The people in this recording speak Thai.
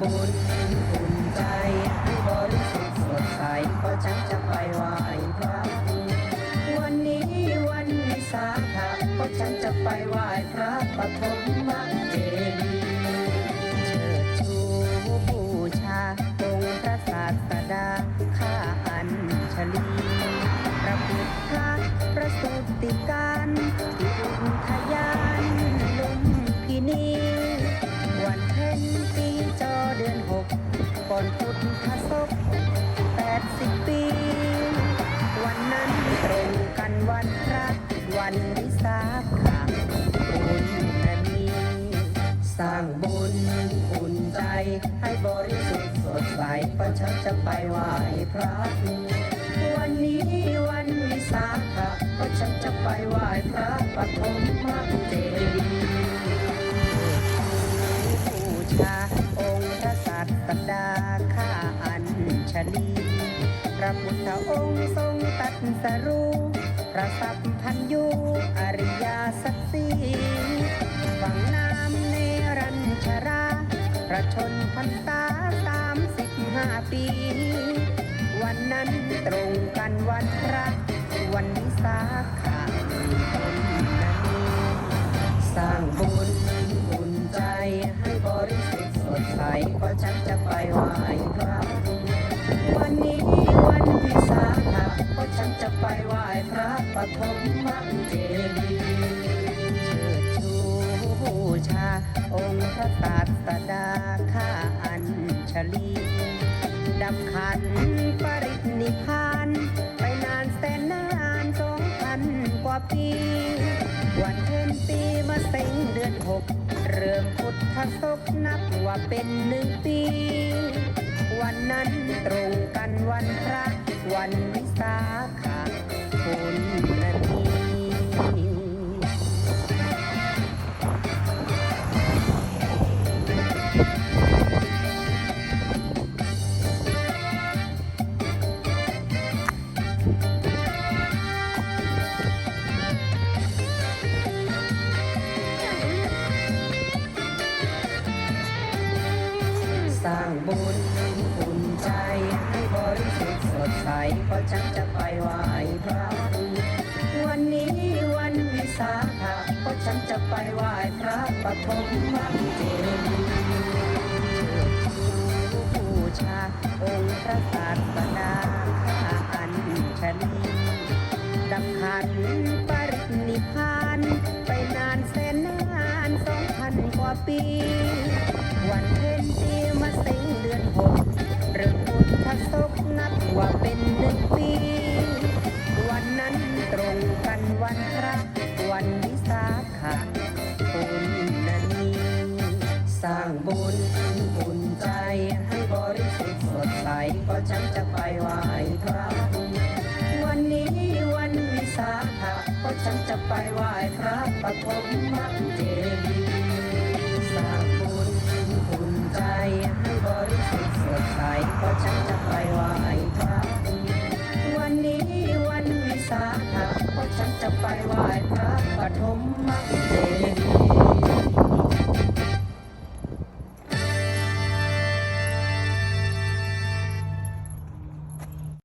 บุญอุ่นใจให้บริสุทธิ์สดใสเพราะฉันจะไปไหว้พระวันนี้วันวิสาขะเพราะฉันจะไปไหว้พระปฐมมเจดีย์เชิดชูบูชาองพระศาสดาข้าอัญชลีพระพุทธพระสุติกา สร้างบุญอุ่นใจ ให้บริสุทธิ์สดใสก็ฉันจะไปไหว้พระวันนี้วันวิสาขะก็ฉันจะไปไหว้พระปฐมเจดีบูชาองค์พระสัตดาข้าอัญชลีพระพุทธองค์ทรงตัดสรู้พระสัพพัญญูอริยสัจสีฝังน้ำ ชราพระชนพรรษาสามสิบห้าปี วันนั้นตรงกันวันพระ วันวิสาขะต้นนานีสร้างบุญอุ่นใจให้บริสุทธิ์สดใสเพราะฉันจะไปไหว้พระวันนี้วันวิสาขะเพราะฉันจะไปไหว้พระปฐมเจดีย์ องค์พระศาสดาข้าอัญชลีดับขันปรินิพานไปนานแสนนานสองพันกว่าปี วันเพ็ญปีมาเซ็งเดือนหกเริ่มพุทธศกนับว่าเป็นหนึ่งปี วันนั้นตรงกันวันพระวันวิสาขะคุณ สดใสเพราะฉันจะไปไหว้พระวันนี้วันวิสาขะเพราะฉันจะไปไหว้พระปฐมเจดีย์เชิดชูบูชาองค์พระศาสดาข้าอัญชลีดับขันปรินิพานไปนานแสนนานสองพันกว่าปี วันเพ็ญปีมาเซ็งเดือนหกเริ่มพุทธศก ว่าเป็นหนึ่งปี วันนั้นตรงกันวันพระวันวิสาขะคุณนานีสร้างบุญอุ่นใจให้บริสุทธิ์สดใสก็ฉันจะไปไหว้พระวันนี้วันวิสาขะก็ฉันจะไปไหว้พระปฐมเจดีสร้างบุญอุ่นใจให้บริสุทธิ์สดใสก็ฉัน นี้